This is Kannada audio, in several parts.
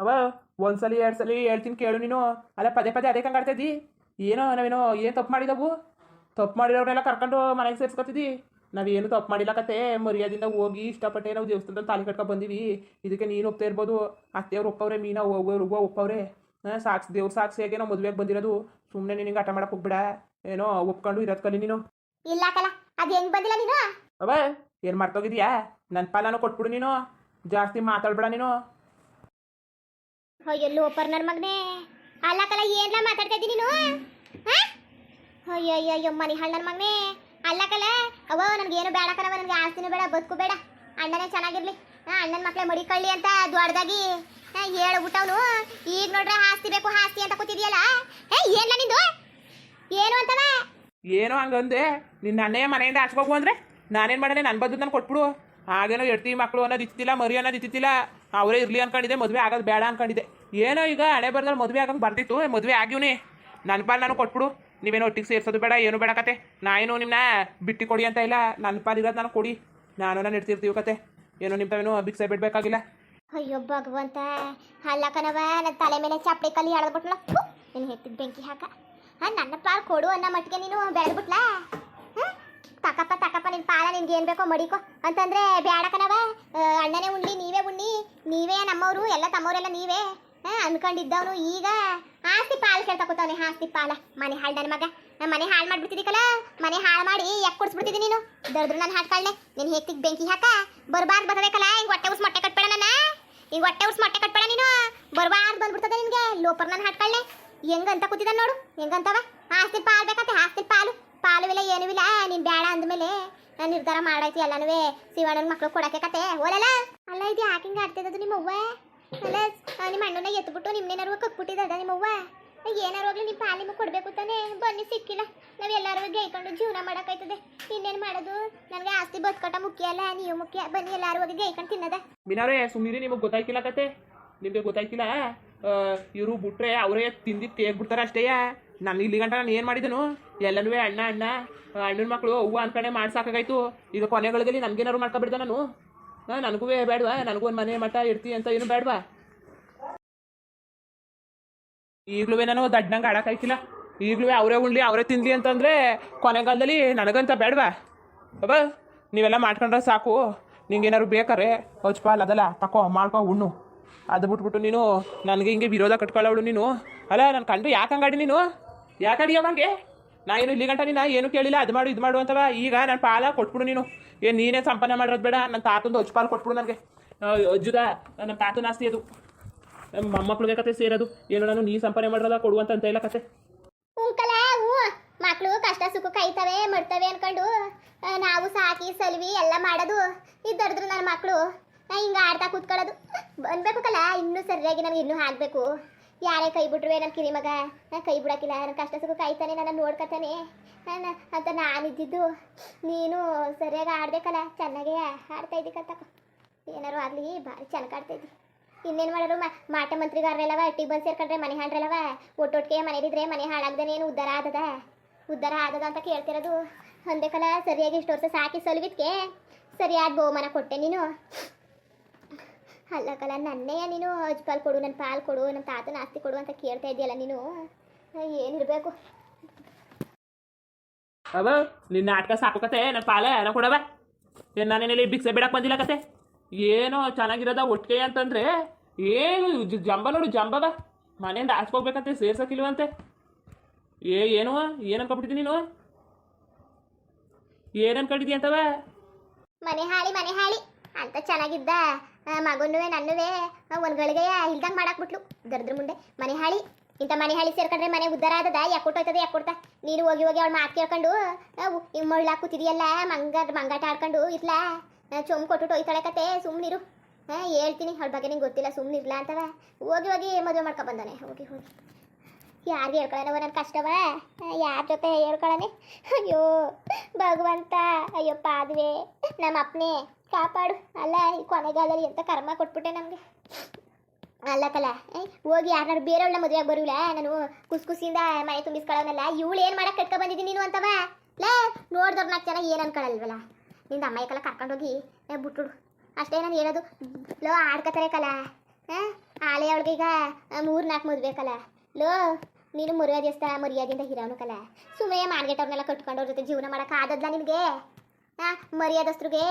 ಅವ ಒಂದ್ಸಲಿ ಎರಡು ಸಲ ಹೇಳ್ತೀನಿ ಕೇಳು ನೀನು. ಅಲ್ಲ ಪದೇ ಪದೇ ಅದೇ ಕಂಗಾಡ್ತಾ ಇದ್ದಿ? ಏನೋ ನಾವೇನೋ ಏನು ತಪ್ಪು ಮಾಡಿದವು? ತಪ್ಪು ಮಾಡಿರೋರೆಲ್ಲ ಕರ್ಕೊಂಡು ಮನೆಗೆ ಸೇರ್ಸ್ಕೊತಿದ್ದಿ? ನಾವೇನು ತಪ್ಪು ಮಾಡಿಲ್ಲ ಕತೆ. ಮರ್ಯಾದಿಂದ ಹೋಗಿ ಇಷ್ಟಪಟ್ಟೆ ನಾವು ದೇವಸ್ಥಾನದಲ್ಲಿ ತಾಲಿ ಕಟ್ಕೊಂಡು ಬಂದೀವಿ. ಇದಕ್ಕೆ ನೀನು ಒಪ್ತಾ ಇರ್ಬೋದು. ಅತ್ತೆಯವ್ರು ಒಪ್ಪವ್ರೆ ಮೀನಾ ಹೋಗೋರು ಹೂವು ಒಪ್ಪವ್ರೆ. ಸಾಕ್ಸಿ ಸಾಕ್ಸ್ ದೇವ್ರ ಸಾಕ್ಷಿಯಾಗೆ ನಾವು ಮದುವೆಗೆ ಬಂದಿರೋದು? ಸುಮ್ಮನೆ ನಿನಗೆ ಆಟ ಮಾಡಕ್ಕೆ ಹೋಗ್ಬೇಡ. ಏನೋ ಒಪ್ಕೊಂಡು ಇರೋದು ಕಲಿ ನೀನು. ಇಲ್ಲ ಕಲ ಅದು ಹೆಂಗ್ ಬಂದಿಲ್ಲ ನೀನು? ಅವ ಏನು ಮಾಡ್ತೋಗಿದ್ಯಾ ನನ್ನ ಪಾಲನು ಕೊಟ್ಬಿಡು ನೀನು. ಜಾಸ್ತಿ ಮಾತಾಡ್ಬೇಡ ನೀನು. ಅಯ್ಯೋ ಪರ್ನರ್ ಮಗನೇ. ಅಲ್ಲ ಕಲ ಏನ್ಲ ಮಾತಾಡ್ತಾ ಇದ್ದೀನಿ ನೀನು? ಹಾ? ಅಯ್ಯೋ ಅಯ್ಯೋ ಮನಿ ಹಣ್ಣನ್ ನನ್ನ ಮಗನೇ. ಅಲ್ಲ ಕಲ ಅವ್ವ, ನನ್ಗೆ ಏನು ಬೇಡ ನನಗೆ ಆಸ್ತಿನೂ ಬೇಡ, ಬದುಕು ಬೇಡ. ಅಣ್ಣನೇ ಚೆನ್ನಾಗಿರ್ಲಿ. ಹಾ, ಅಣ್ಣನ ಮಕ್ಳೆ ಮಡಿಕೊಳ್ಳಿ ಅಂತ ದೊಡ್ಡದಾಗಿ ಹೇಳ್ಬಿಟ್ಟವನು. ಈಗ ನೋಡ್ರೆ ಆಸ್ತಿ ಬೇಕು, ಆಸ್ತಿ ಅಂತ ಕೂತಿದ್ಯಲ್ಲ? ಏ ಏನ್ಲ ನಿಂದು? ಏನು ಅಂತವ? ಏನೋ ಹಂಗಂದೆ. ನಿನ್ನ ಅಣ್ಣಯ್ಯ ಮನೆಯಿಂದ ಆಚೆಗೋಗು ಅಂದ್ರೆ ನಾನೇನು ಮಾಡನೆ ನನ್ನ ಬದ್ದು ನಾನು ಕೊಟ್ಬಿಡು. ಹಾಗೇನೋ ಹೆಡ್ತಿ ಮಕ್ಕಳು ಅನ್ನೋದು ಇತ್ತಿಲ್ಲ ಮರಿ ಅನ್ನೋದು ಇತ್ತಿಲ್ಲ ಅವರೇ ಇರಲಿ ಅನ್ಕೊಂಡಿದ್ದೆ, ಮದುವೆ ಆಗೋದು ಬೇಡ ಅನ್ಕೊಂಡಿದ್ದೆ. ಏನೋ ಈಗ ಹಣೆ ಬರ್ದಲ್ಲಿ ಮದುವೆ ಆಗೋಕೆ ಬರ್ತಿತ್ತು ಮದುವೆ ಆಗಿವ್ನಿ ನನ್ನ ಪಾಲು ನಾನು ಕೊಟ್ಬಿಡು, ನೀವೇನು ಒಟ್ಟಿಗೆ ಸೇರ್ಸೋದು ಬೇಡ, ಏನು ಬೇಡ ಕತೆ. ನಾನೇನು ನಿಮ್ಮನ್ನ ಬಿಟ್ಟು ಕೊಡಿ ಅಂತ ಇಲ್ಲ ನನ್ನ ಪಾಲು ಇರೋದು ನಾನು ಕೊಡಿ. ನಾನು ನಾನು ಇಡ್ತಿರ್ತೀವಿ ಕತೆ. ಏನು ನಿಮ್ಮ ತಾವೇನು ಭಿಕ್ಷೆ ಬಿಡಬೇಕಾಗಿಲ್ಲ. ಅಯ್ಯೋ ಭಗವಂತ, ಅಲ್ಲ ಕಣವ ನನ್ನ ತಲೆ ಮೇಲೆ ಚಪ್ಪಡಿ ಕಲ್ಲಿ ಎಳೆದ್ಬಿಟ್ಲ ನೀನು ಹೆತ್ತಿದ ಬೆಂಕಿ ಹಾಕ. ನನ್ನ ಪಾಲ್ ಕೊಡು ಅನ್ನೋ ಮಟ್ಟಿಗೆ ನೀನು ಬೆಳೆದ್ಬಿಟ್ಲ? ತಕಪ್ಪ ತಕಪ್ಪ ನಿನ್ ಪಾಲ ನಿನ್ಗೆ ಏನ್ ಬೇಕೋ ಮಡಿಕೋ. ಅಂತಂದ್ರೆ ಬ್ಯಾಡಕನವ ಅಣ್ಣನೇ ಉಣ್ಣಿ ನೀವೇ ಉಣ್ಣಿ ನೀವೇ ನಮ್ಮವರು, ಎಲ್ಲ ತಮ್ಮವರೆಲ್ಲ ನೀವೇ. ಅನ್ಕೊಂಡಿದ್ದವನು ಈಗ ಆಸ್ತಿ ಪಾಲ್ ಕೇಳ್ತಾ ಆಸ್ತಿ ಪಾಲ. ಮನೆ ಹಾಳು ನನ್ನ ಮಗ. ನಮ್ಮ ಮನೆ ಹಾಳು ಮಾಡ್ಬಿಡ್ತಿದ್ದೀಕಲ್ಲ ಮನೆ ಹಾಳು ಮಾಡಿ ಯಾಕೆ ಕೊಡ್ಸ್ಬಿಡ್ತಿದ್ದೀನಿ ನೀನು? ದರ್ದ್ರು ನನ್ನ ಹಾಡ್ಕಳ್ನೆ ನೀನು ಹೆತ್ತಿಗೆ ಬೆಂಕಿ ಹಾಕ? ಬರ್ಬಾರ್ ಬರಬೇಕಲ್ಲ ಹಿಂಗ್ ಹೊಟ್ಟೆ ಉಸ್ ಮೊಟ್ಟೆ ಕಟ್ಬೇಡ ನನ್ನ ಹಿಂಗೆ ಹೊಟ್ಟೆ ಉಸ್ ಮೊಟ್ಟೆ ಕಟ್ಬೇಡ ನೀನು? ಬರಬಾರ್ದು ಬಂದ್ಬಿಡ್ತದೆ ನಿನಗೆ? ಲೋಪರ್ ನನ್ನ ಹಾಡ್ಕಳ್ನೆ ಹೆಂಗಂತ ಕೂತಿದ್ದ ನೋಡು, ಹೆಂಗಂತವ? ಆಸ್ತಿ ಪಾಲ್ ಬೇಕತ್ತೆ ಆಸ್ತಿ ಪಾಲು ಪಾಲು ಇಲ್ಲ ಏನೂ ಇಲ್ಲ ನೀನ್ ಬೇಡ ಅಂದ್ಮೇಲೆ ನಾನು ನಿರ್ಧಾರ ಮಾಡೈತಿ, ಎಲ್ಲನೂ ಶಿವಣ್ಣನ ಮಕ್ಳು ಕೊಡಕ್ಕೆ ಕತೆ. ಓಲಲ್ಲ ಅಲ್ಲ, ಇದು ಯಾಕೆ ಹಿಂಗ ಆಡ್ತಿದ್ದದು ನಿಮ್ಮ ಅವ್ವ ಅಲ್ಲ ನಿಮ್ಮ ಅಣ್ಣನ ಎತ್ಬಿಟ್ಟು ನಿಮ್ನೇನಾರು ಕಕ್ಬಿಟ್ಟಿದ್ದ ನಿಮ್ಮ ಅವ್ವ ಏನಾರು ಹೋಗ್ಲಿ ನಿಮ್ಮ ಪಾಲಿಮ ಕೊಡ್ಬೇಕು ತಾನೆ. ಬನ್ನಿ, ಸಿಕ್ಕಿಲ್ಲ. ನಾವು ಎಲ್ಲರೂ ಗೈಕೊಂಡು ಜೀವನ ಮಾಡೋಕ್ಕಾಯ್ತದೆ ಇನ್ನೇನು ಮಾಡೋದು? ನನಗೆ ಆಸ್ತಿ ಬದುಕಟ ಮುಖ್ಯ ಅಲ್ಲ, ನೀವು ಮುಖ್ಯ. ಬನ್ನಿ, ಎಲ್ಲರೂ ಹೋಗಿ ಗೈಕೊಂಡು ತಿನ್ನದ. ಮಿನಾರೇ ಸುಮೀರಿ ನಿಮಗೆ ಗೊತ್ತಾಯ್ತಿಲ್ಲ ಕತೆ. ನಿಮಗೆ ಗೊತ್ತಾಯ್ತಿಲ್ಲ ಇವರು ಬಿಟ್ರೆ ಅವರೇ ತಿಂದಿದ್ದು ತೇಗ್ಬಿಡ್ತಾರೆ ಅಷ್ಟೇ. ನಾನು ಇಲ್ಲಿ ಗಂಟ ನಾನು ಏನು ಮಾಡಿದನು? ಎಲ್ಲನೂ ಅಣ್ಣ ಅಣ್ಣ, ಅಣ್ಣನ ಮಕ್ಕಳು ಹೂವು ಅನ್ಕಡೆ ಮಾಡ್ಸಾಕಾಗಾಯ್ತು ಈಗ ಕೊನೆಗಳಿಗೆಲ್ಲಿ ನನಗೇನಾರು ಮಾಡ್ಕೊಬಿಡ್ದ ನಾನು. ಹಾಂ, ನನಗೂ ಬೇಡವಾ? ನನಗೂ ಒಂದು ಮನೆ ಮಠ, ಇರ್ತಿ ಅಂತ ಏನು ಬೇಡವಾ? ಈಗಲೂ ನಾನು ದಡ್ಡಂಗೆ ಆಡೋಕ್ಕಾಯ್ತಿಲ್ಲ. ಈಗಲೂ ಅವರೇ ಉಣ್ಲಿ ಅವರೇ ತಿನ್ಲಿ ಅಂತಂದರೆ ಕೊನೆಗಾಲದಲ್ಲಿ ನನಗಂತ ಬೇಡವಾ? ಅಬ್ಬ, ನೀವೆಲ್ಲ ಮಾಡ್ಕೊಂಡ್ರೆ ಸಾಕು. ನಿಂಗೇನಾರು ಬೇಕಾರೆ ಹೊಚ್ಪಾಲ್ ಅದಲ್ಲ ತಕೋ, ಮಾಡ್ಕೊ, ಉಣ್ಣು. ಅದು ಬಿಟ್ಬಿಟ್ಟು ನೀನು ನನಗೆ ಹಿಂಗೆ ವಿರೋಧ ಕಟ್ಕೊಳ್ಳೋಳು ನೀನು. ಅಲ್ಲ, ನಾನು ಕಂಡು ಯಾಕೆ ಹಂಗಾಡಿ ನೀನು? ಯಾಕೆ ಅವಂಗೆ? ನಾ ಏನು ಇಲ್ಲಿ ಗಂಟ ನೀನು ಏನು ಕೇಳಿಲ್ಲ? ಅದು ಮಾಡು, ಇದು ಮಾಡು ಅಂತವ. ಈಗ ನನ್ನ ಪಾಲ ಕೊಟ್ಬಿಡು ನೀನು. ಏನು ನೀನೇ ಸಂಪನ್ನ ಮಾಡಿರೋದು ಬೇಡ? ನನ್ನ ತಾತಂದು ಪಾಲು ಕೊಟ್ಬಿಡು ನನಗೆ. ಅಜ್ಜುದ ನನ್ನ ತಾತನ ಆಸ್ತಿ ಅದು. ನಮ್ಮ ಮೊಮ್ಮಕ್ಳಿಗೆ ಕತೆ ಸೇರೋದು. ಏನು ನಾನು ನೀ ಸಂಪಾದನೆ ಮಾಡಿರೋದ ಕೊಡುವಂತ ಅಂತ ಇಲ್ಲ ಕತೆ. ಮಕ್ಕಳು ಕಷ್ಟ ಸುಖ ಕೈತವೆ, ಮಾಡ್ತವೆ ಅನ್ಕೊಂಡು ನಾವು ಸಾಕಿ, ಸಲ್ವಿ ಎಲ್ಲ ಮಾಡೋದು. ಇದ್ದರ್ದ್ರು ನನ್ನ ಮಕ್ಕಳು ನಾ ಹಿಂಗೆ ಆಡ್ತಾ ಕೂತ್ಕೊಳ್ಳೋದು. ಅನ್ಬೇಕು ಕಲ, ಇನ್ನೂ ಸರಿಯಾಗಿ ನನಗೆ ಇನ್ನೂ ಆಗಬೇಕು ಯಾರೇ ಕೈ ಬಿಟ್ರುವೆ ನನ್ನ ಕಿರಿ ಮಗ? ಕೈ ಬಿಡಕ್ಕಿಲ್ಲ. ನನ್ನ ಕಷ್ಟ ಸುಖ ಕಾಯ್ತಾನೆ, ನನ್ನ ನೋಡ್ಕೊತಾನೆ. ನಾನು ಅಂತ ನಾನಿದ್ದಿದ್ದು ನೀನು ಸರಿಯಾಗಿ ಆಡ್ಬೇಕಲ್ಲ? ಚೆನ್ನಾಗೆ ಆಡ್ತಾ ಇದ್ದೀಕಂತ ಏನಾರು ಆಗಲಿ, ಭಾರಿ ಚೆನ್ನಾಗಿ ಆಡ್ತಾ ಇದ್ದಿ. ಇನ್ನೇನು ಮಾಡೋರು ಮಾಟ ಮಂತ್ರಿಗಾರರೆಲ್ಲವ ಒಟ್ಟಿಗೆ ಬಂದು ಸೇರ್ಕೊಂಡ್ರೆ ಮನೆ ಹಾಡ್ರಲ್ಲವ? ಒಟ್ಟೊಟ್ಟಿಗೆ ಮನೇಲಿದ್ರೆ ಮನೆ ಹಾಳಾಗ್ದೇನೆ ಏನು ಉದ್ದಾರ ಆದದ? ಉದ್ದಾರ ಆದದ ಅಂತ ಕೇಳ್ತಿರೋದು. ಅಂದೇಕಲ್ಲ ಸರಿಯಾಗಿ ಇಷ್ಟು ವರ್ಷ ಸಾಕಿ ಸೊಲ್ವಿದ್ಕೆ? ಸರಿಯಾದ ಬಹುಮಾನ ಕೊಟ್ಟೆ ನೀನು. ಅಲ್ಲ ಕಲ ನನ್ನೆಯ ನೀನು ಅಜ್ಜ ಪಾಲು ಕೊಡು ನನ್ನ ಪಾಲು ಕೊಡು ನನ್ನ ತಾತನ ಆಸ್ತಿ ಕೊಡು ಅಂತ ಕೇಳ್ತಾ ಇದೆಯಲ್ಲ ನೀನು? ಏನಿರಬೇಕು? ಅವ ನಿನ್ನ ನಾಟಕ ಸಾಕು ಕತೆ ನನ್ನ ಪಾಲ ಏನೋ ಕೊಡವ. ಏನು ನಾನೇನಲ್ಲಿ ಬಿಕ್ಸೆ ಬಿಡಕ್ಕೆ ಬಂದಿಲ್ಲ ಕತೆ? ಏನೋ ಚೆನ್ನಾಗಿರೋದ ಒಟ್ಟಿಗೆ ಅಂತಂದ್ರೆ ಏನು ಜಂಬ ನೋಡು ಜಂಬವ. ಮನೆಯಿಂದ ಆಚ್ಕೋಗ್ಬೇಕಂತೆ ಸೇರ್ಸಕ್ಕಿಲ್ವಂತೆ ಏ ಏನು ಏನು ಅನ್ಕೊಬಿಟ್ಟಿದ್ದೀನಿ ನೀನು? ಏನು ಅನ್ಕೊಂಡಿದ್ದಿ ಅಂತವ? ಮನೆ ಹಾಳಿ ಮನೆ ಹಾಳಿ ಅಂತ ಚೆನ್ನಾಗಿದ್ದ? ಮಗನುವೆ, ನನ್ನುವೆ ಒಂದು ಗಳಿಗೆ ಇಲ್ದಂಗೆ ಮಾಡಾಕ್ಬಿಟ್ಲು ದರ್ದ್ರ ಮುಂದೆ ಮನೆ ಹಾಳಿ. ಇಂಥ ಮನೆ ಹಾಳಿ ಸೇರ್ಕೊಂಡ್ರೆ ಮನೆ ಉದ್ದಾರ ಆದದ? ಯಾಕೆ ಕೊಟ್ಟೋಯ್ತದ ಯಾಕೆ ಕೊಡ್ತಾ? ನೀನು ಹೋಗಿ ಹೋಗಿ ಅವಳು ಮಾತು ಕೇಳ್ಕೊಂಡು ಹಿಂಗೆ ಮಳ್ಳ ಕೂತಿದೆಯಲ್ಲ, ಮಂಗ, ಮಂಗಾಟ ಆಡ್ಕೊಂಡು, ಇರ್ಲಾ? ಚೊಂಬ್ ಕೊಟ್ಟು ಹೋಯ್ತಾಳೆ ಕತೆ ಸುಮ್ಮನಿರು ಹಾಂ ಹೇಳ್ತೀನಿ, ಅವಳ ಬಗ್ಗೆ ನಿಂಗೆ ಗೊತ್ತಿಲ್ಲ ಸುಮ್ಮನಿರ್ಲ ಅಂತವ. ಹೋಗಿ ಹೋಗಿ ಮದುವೆ ಮಾಡ್ಕೊ ಬಂದಾನೆ, ಹೋಗಿ ಹೋಗಿ. ಯಾರಿಗೆ ಹೇಳ್ಕೊಳ್ಳೋಣ ನನ್ನ ಕಷ್ಟವ? ಯಾರ ಜೊತೆ ಹೇಳ್ಕೊಳ್ಳೋಣ ಅಯ್ಯೋ, ಭಗವಂತ, ಅಯ್ಯೋ, ಪಾದ್ವೆ ನಮ್ಮ ಅಪ್ಪನೇ ಕಾಪಾಡು. ಅಲ್ಲ ಈ ಕೊನೆಗಾಲದಲ್ಲಿ ಎಂತ ಕರ್ಮ ಕೊಟ್ಬಿಟ್ಟೆ ನಮಗೆ? ಅಲ್ಲ ಕಲ ಏ, ಹೋಗಿ ಯಾರು ಬೇರೆಯವಳ ಮದುವೆ ಬರುವಿಲ್ಲ ನಾನು ಕುಸ್ ಕುಸಿಯಿಂದ ಮನೆ ತುಂಬಿಸ್ಕೊಳ್ಳೋನಲ್ಲ. ಇವಳು ಏನು ಮಾಡಕ್ಕೆ ಕಟ್ಕೊ ಬಂದಿದ್ದೀನಿ ನೀನು ಅಂತವ? ಲೇ ನೋಡ್ದವ್ರ ನಾಲ್ಕು ಜನ ಏನು ಅನ್ಕೊಳ್ಳಲ್ವಲ್ಲ? ನಿಂದ ಅಮ್ಮಯ್ಯಕಲ್ಲ ಕರ್ಕೊಂಡೋಗಿ ಬಿಟ್ಬಿಡು. ಅಷ್ಟೇ ನಾನು ಹೇಳೋದು. ಲೋ ಆಡ್ಕತಾರೆ ಕಲ. ಹಾಂ ಆಲೆ ಈಗ ಮೂರು ನಾಲ್ಕು ಮದುವೆ ಕಲ. ಲೋ ನೀನು ಇಷ್ಟ ಮರ್ಯಾದೆಯಿಂದ ಕಲ. ಸುಮ್ಮನೆ ಮಾಡ್ಗೆಟ್ಟವ್ರನ್ನೆಲ್ಲ ಕಟ್ಕೊಂಡವ್ರ ಜೊತೆ ಜೀವನ ಮಾಡಕ್ಕೆ ಆದದ್ಲ ನಿನಗೆ? ಮರ್ಯಾದಸ್ತ್ರಿಗೆ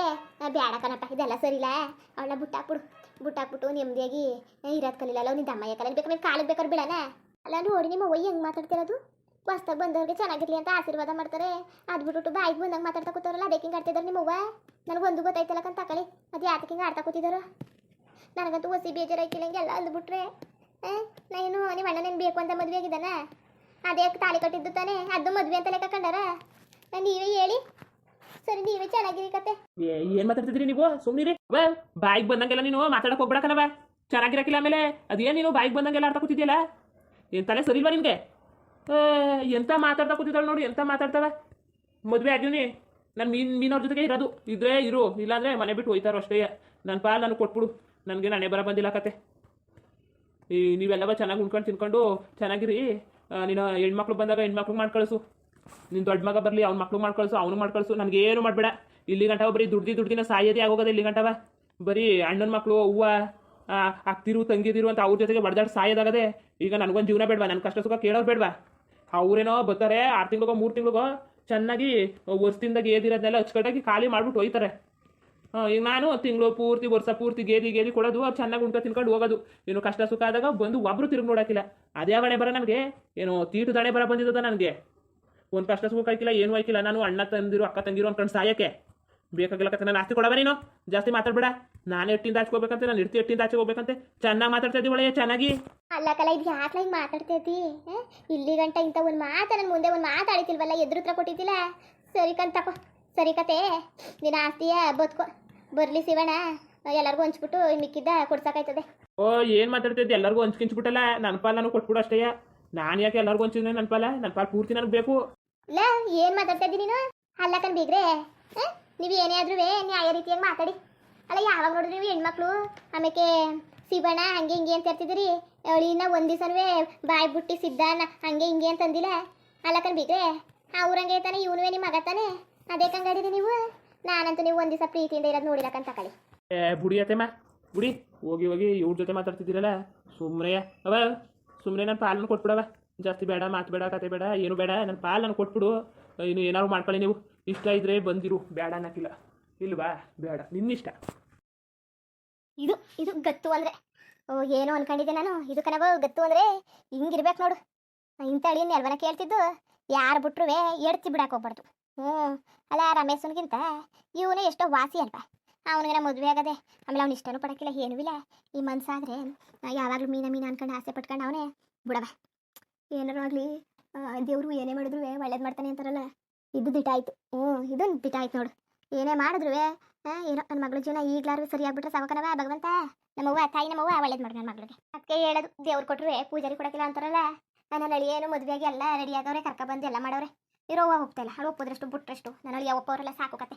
ಬೇಡ ಕಣಪ್ಪ, ಇದೆಲ್ಲ ಸರಿಲ್ಲ ಅವಳನ್ನ ಬುಟ್ಟಾಕ್ಬಿಡು, ಬುಟ್ಟಾಕ್ಬಿಟ್ಟು ನೆಮ್ಮದಿಯಾಗಿ ಇರೋದು ಕಲಿಲ್ಲ ನಿನ್ನ ದಮ್ಮಯ್ಯ ಕಲ ಬೇಕು ಕಾಲಿಗೆ ಬೇಕಾದ್ರೆ ಬಿಡಲ್ಲ ಅಲ್ಲ ನೋಡಿ ನಿಮ್ಮ ಒಯ್ಯ ಹೆಂಗೆ ಮಾತಾಡ್ತಿರೋದು ಹೊಸ್ದಾಗ ಬಂದವ್ರಿಗೆ ಚೆನ್ನಾಗಿರ್ಲಿ ಅಂತ ಆಶೀರ್ವಾದ ಮಾಡ್ತಾರೆ. ಅದು ಬಿಟ್ಬಿಟ್ಟು ಬಾಯಿಗೆ ಬಂದಂಗೆ ಮಾತಾಡ್ತಾ ಕೂತಾರಲ್ಲ ಅದಕ್ಕೆ ಹಿಂಗೆ ಆಡ್ತಿದ್ದಾರೆ ನನಗೆ ಒಂದು ಗೊತ್ತಾಯ್ತಲ್ಲ ಅಂತ ತಕೊಳ್ಳಿ ಅದು ಯಾತಕ್ಕೆ ಹಿಂಗೆ ಆಡ್ತಾ ಕೂತಿದ್ದಾರೋ ನನಗಂತೂ ಹೊಸಿ ಬೇಜಾರಾಯ್ತಿಲ್ಲ ಹಿಂಗೆಲ್ಲ ಅಂದ್ಬಿಟ್ರೆ. ನಾನು ನಿಮ್ಮ ಅಣ್ಣನೇನು ಬೇಕು ಅಂತ ಮದುವೆ ಆಗಿದ್ದಾನ? ಅದೇ ತಾಳಿ ಕಟ್ಟಿದ್ದು ತಾನೇ? ಅದು ಮದುವೆ ಅಂತ ಲೆಕ್ಕ ಕಂಡಾರ? ನೀವೇ ಹೇಳಿ. ಸರಿ, ನೀವೇ ಚೆನ್ನಾಗಿರಿ ಕತೆ. ಏನು ಮಾತಾಡ್ತಿದ್ರಿ ನೀವು? ಸುಮ್ಮನಿರಿ ಬಾ ಬಾಯಿಗೆ ಬಂದಂಗೆಲ್ಲ ನೀನು ಮಾತಾಡಕ್ಕೆ ಬಾ ಚೆನ್ನಾಗಿರಕಿಲ್ಲ ಆಮೇಲೆ ಅದೇನು ನೀನು ಬಾಯಿಗೆ ಬಂದಂಗೆಲ್ಲ ಆಡ್ತಾ ಕೂತಿದ್ಯಲ್ಲ? ಏನ್ ತಲೆ ಸರಿ ಬಾ ನಿಮ್ಗೆ ಎಂತ ಮಾತಾಡ್ತಾ ಕೂತಿದ್ದಾಳೆ ನೋಡಿ, ಎಂತ ಮಾತಾಡ್ತಾವ? ಮದುವೆ ಆಗಿವ್ನಿ ನಾನು ಮೀನ್, ಮೀನವ್ರ ಜೊತೆಗೆ ಇರೋದು. ಇದ್ರೆ ಇರು. ಇಲ್ಲಾಂದ್ರೆ ಮನೆ ಬಿಟ್ಟು ಹೋಯ್ತಾರೋ ಅಷ್ಟೇ. ನನ್ನ ಪಾಲ್ ನನಗೆ ಕೊಟ್ಬಿಡು. ನನಗೆ ನಾನೇ ಬರ ಬಂದಿಲ್ಲ ಕತೆ. ಈ, ನೀವೆಲ್ಲವ ಚೆನ್ನಾಗಿ ಉಣ್ಕೊಂಡು ತಿನ್ಕೊಂಡು ಚೆನ್ನಾಗಿರಿ. ನೀನು ಹೆಣ್ಮಕ್ಳು ಬಂದಾಗ ಹೆಣ್ಮಕ್ಳು ಮಾಡಿ ಕಳಿಸು ನಿನ್ನ ದೊಡ್ಡ ಮಗ ಬರಲಿ, ಅವ್ನ ಮಕ್ಳು ಮಾಡ್ಕೊಳ್ಸು ಕಳಿಸು ಅವನು ಮಾಡ್ಕೊಳ್ಸು ಕಳಿಸು ನನಗೆ ಏನು ಮಾಡಬೇಡ. ಇಲ್ಲಿ ಗಂಟವ ಬರೀ ದುಡ್ದು ದುಡ್ದಿನ ಸಾಯೋದೇ ಆಗೋಗೋದು ಇಲ್ಲಿ ಗಂಟವ. ಬರೀ ಅಣ್ಣನ ಮಕ್ಕಳು ಹೂವ ಅಕ್ತಿರು ತಂಗಿದಿರು ಅಂತ ಅವ್ರ ಜೊತೆಗೆ ಬಡ್ದಾಡ್ ಸಾಯೋದಾಗದೆ, ಈಗ ನನಗೊಂದು ಜೀವನ ಬೇಡವಾ? ನನ್ನ ಕಷ್ಟ ಸುಖ ಕೇಳೋರು ಬೇಡವಾ? ಅವರೇನೋ ಬರ್ತಾರೆ, ಆರು ತಿಂಗಳಿಗೋ, ಮೂರು ತಿಂಗಳಿಗೋ ಚೆನ್ನಾಗಿ ವರ್ಷದಿಂದ ಏದಿರೋದನ್ನೆಲ್ಲ ಅಚ್ಚುಕಟ್ಟಾಗಿ ಖಾಲಿ ಮಾಡ್ಬಿಟ್ಟು ಹೋಯ್ತಾರೆ ಈಗ ನಾನು ತಿಂಗಳು ಪೂರ್ತಿ, ವರ್ಷ ಪೂರ್ತಿ ಗೇದಿ ಗೇದಿ ಕೊಡೋದು, ಅವ್ರು ಚೆನ್ನಾಗಿ ಉಂಟ ತಿನ್ಕೊಂಡು ಹೋಗೋದು. ಏನು ಕಷ್ಟ ಸುಖ ಆದಾಗ ಬಂದು ಒಬ್ರು ತಿರುಗಿ ನೋಡೋಕ್ಕಿಲ್ಲ. ಅದೇ ಹಣೆ ಬರ ನನಗೆ? ಏನು ತೀಟು ದಣೆ ಬರ ಬಂದಿದ್ದದ ನನಗೆ? ಒಂದು ಪ್ರಶ್ನೆ ಸುಖ ಆಯ್ಕಿಲ್ಲ ಏನು ಆಯ್ಕಿಲ್ಲ ನಾನು ಅಣ್ಣ ತಂದಿರು ಅಕ್ಕ ತಂದಿರು ಅನ್ಕೊಂಡು ಸಾಯಕ್ಕೆ. ಬೇಕಾಗಿಲ್ಲ ಕತೆ ನಾನು ಆಸ್ತಿ ಕೊಡವ ನೀನು ಜಾಸ್ತಿ ಮಾತಾಡ್ಬೇಡ. ನಾನು ಎಟ್ಟಿಂದ ಹಚ್ಕೋಬೇಕಂತೆ ನಾನು ಇರ್ತಿ ಎಟ್ಟಿಂದ ಆಚೆ ಹೋಗ್ಬೇಕಂತೆ. ಚೆನ್ನಾಗಿ ಮಾತಾಡ್ತಾ ಇದ್ದೀವಿ ಒಳ್ಳೆಯ ಚೆನ್ನಾಗಿ. ಅಲ್ಲ ಕಲ ಇದು ಯಾಕೆ ಹಿಂಗೆ ಮಾತಾಡ್ತೈತಿ? ಇಲ್ಲಿ ಗಂಟ ಇಂಥ ಒಂದು ಮಾತು ನನ್ನ ಮುಂದೆ ಒಂದು ಮಾತಾಡಿತಿಲ್ವಲ್ಲ ಎದುರು ಹತ್ರ ಕೊಟ್ಟಿದ್ದಿಲ್ಲ? ಸರಿ ಕಂತಪ್ಪ ಸರಿ ಕತೆ ನಿನ್ನ ಆಸ್ತಿಯ ಬದುಕೋ ಬರಲಿ ಶಿವಣ್ಣ. ಎಲ್ಲರಿಗೂ ಹಂಚ್ಬಿಟ್ಟು ಮಿಕ್ಕಿದ್ದ ಕೊಡ್ಸಕ್ಕಾಯ್ತದೆ ಓ ಏನು ಮಾತಾಡ್ತಿದ್ದೆ? ಎಲ್ಲರಿಗೂ ಹಂಚ್ಕಿಂಚ್ಬಿಟ್ಟಲ್ಲ ನನ್ನ ಪಾಲ್ ನಾನು ಕೊಟ್ಬಿಡು ಅಷ್ಟೇ ನಾನು ಯಾಕೆ ಎಲ್ಲರಿಗೂ ಹಂಚಿದ್ರೆ ನನ್ನ ಪಾಲ? ನನ್ನ ಪಾಲ್ ಪೂರ್ತಿ ನನಗೆ ಬೇಕು. ಇಲ್ಲ ಏನು ಮಾತಾಡ್ತಾ ಇದ್ದೀನಿ ನೀನು? ಅಲ್ಲಕನ್ ಬೀಗ್ರೆ? ನೀವು ಏನೇ ಆದ್ರೂ ನ್ಯಾಯ ರೀತಿಯಾಗಿ ಮಾತಾಡಿ. ಅಲ್ಲ, ಯಾವಾಗ ನೋಡಿದ್ರಿ ನೀವು ಹೆಣ್ಮಕ್ಳು? ಆಮೇಲೆ ಶಿವಣ್ಣ ಹಂಗೆ ಹಿಂಗೆ ಅಂತ ಇರ್ತಿದ್ರಿ ಅವಳಿನ ಒಂದು ದಿವಸವೇ ಬಾಯಿ ಬುಟ್ಟಿ ಸಿದ್ಧಾನ ಹಂಗೆ ಹಿಂಗೆ ಅಂತ ಅಂದಿಲ್ಲ. ಅಲ್ಲ ಆ ಬೀಗ್ರೆ ಅವ್ರಂಗೆ ತಾನೆ ಇವನುವೇ ನಿಮ್ಮ ಮಗ ತಾನೆ. ಅದೇ ಕಂಗಾಡಿರಿ ನೀವು. ನಾನಂತೂ ನೀವು ಒಂದು ಪ್ರೀತಿಯಿಂದ ಇರೋದು ನೋಡಿರಕಂತ ಕಳಿ ಏ, ಬುಡಿ ಅತ್ತೆಮ್ಮ ಬುಡಿ. ಹೋಗಿ ಹೋಗಿ ಇವ್ರ ಜೊತೆ ಮಾತಾಡ್ತಿದ್ದೀರಲ್ಲ. ಸುಮ್ಮನೆ ಅವ ಸುಮ್ಮನೆ ನಾನು ಪಾಲನ್ನು ಕೊಟ್ಬಿಡವ. ಜಾಸ್ತಿ ಬೇಡ, ಮಾತು ಬೇಡ, ಕತೆ ಬೇಡ, ಏನು ಬೇಡ, ನನ್ನ ಪಾಲ್ ನಾನು ಕೊಟ್ಬಿಡು. ಇನ್ನು ಏನಾದ್ರು ಮಾಡ್ಕೊಳ್ಳಿ ನೀವು. ಇಷ್ಟ ಇದ್ರೆ ಬಂದಿರು. ಬೇಡ ಅನ್ನಕ್ಕಿಲ್ಲ. ಇಲ್ವಾ ಬೇಡ. ನಿನ್ನಿಷ್ಟ. ಇದು ಇದು ಗತ್ತು ಅಂದ್ರೆ, ಓ, ಏನೋ ಅನ್ಕೊಂಡಿದ್ದೆ ನಾನು. ಇದು ಕನವ ಗತ್ತು ಅಂದ್ರೆ, ಹಿಂಗಿರ್ಬೇಕು ನೋಡು. ಇಂಥ ಅಳಿಯನ್ನ ಎಲ್ವನ ಕೇಳ್ತಿದ್ದು, ಯಾರು ಬಿಟ್ರುವೆ ಎಡ್ತಿ ಬಿಡಕ್ಕೆ ಹೋಗ್ಬಾರ್ದು. ಹ್ಞೂ. ಅಲ್ಲ ರಮೇಶನ್ಗಿಂತ ಇವನು ಎಷ್ಟೋ ವಾಸಿ ಅಲ್ವಾ. ಅವನಿಗೆ ಮದುವೆ ಆಗದೆ, ಆಮೇಲೆ ಅವ್ನು ಇಷ್ಟನೂ ಪಡಕ್ಕಿಲ್ಲ, ಏನೂ ಇಲ್ಲ. ಈ ಮನ್ಸಾದ್ರೆ ಯಾವಾಗಲೂ ಮೀನ ಮೀನ ಅನ್ಕೊಂಡು ಆಸೆ ಪಟ್ಕೊಂಡು ಅವನೇ ಬಿಡವ. ಏನಾರು ಆಗಲಿ ದೇವರು ಏನೇ ಮಾಡಿದ್ರು ಒಳ್ಳೇದು ಮಾಡ್ತಾನೆ ಅಂತಾರಲ್ಲ ಇದು ದಿಟ ಆಯ್ತು. ಹ್ಞೂ ಇದು ದಿಟ ಆಯ್ತು ನೋಡು. ಏನೇ ಮಾಡಿದ್ರು ಏನೋ ನನ್ನ ಮಗಳ ಜೀವನ ಈಗಲಾರು ಸರಿ ಆಗ್ಬಿಟ್ರೆ ಸಾವಕನವ, ಭಗವಂತ. ನಮ್ಮವ್ವ, ತಾಯಿ ನಮ್ಮವ್ವ ಒಳ್ಳೇದು ಮಾಡಿ ನನ್ನ ಮಗಳಿಗೆ. ಅದಕ್ಕೆ ಹೇಳೋದು, ದೇವ್ರು ಕೊಟ್ರೆ ಪೂಜಾರಿ ಕೊಡಕಿಲ್ಲ ಅಂತಾರಲ್ಲ ನನ್ನ ಏನು ಮದುವೆಯಾಗಿ ಎಲ್ಲ ರೆಡಿ ಆಗವ್ರೆ, ಕರ್ಕ ಬಂದು ಎಲ್ಲ ಮಾಡವ್ರೆ. ಇರೋವ ಹೋಗ್ತಾ ಇಲ್ಲ ಹಳು ಒಪ್ಪೋದ್ರಷ್ಟು, ಬಿಟ್ರಷ್ಟು ನನ್ನ ಅಳಿಯ ಒಪ್ಪವರೆಲ್ಲ ಸಾಕು ಕತೆ.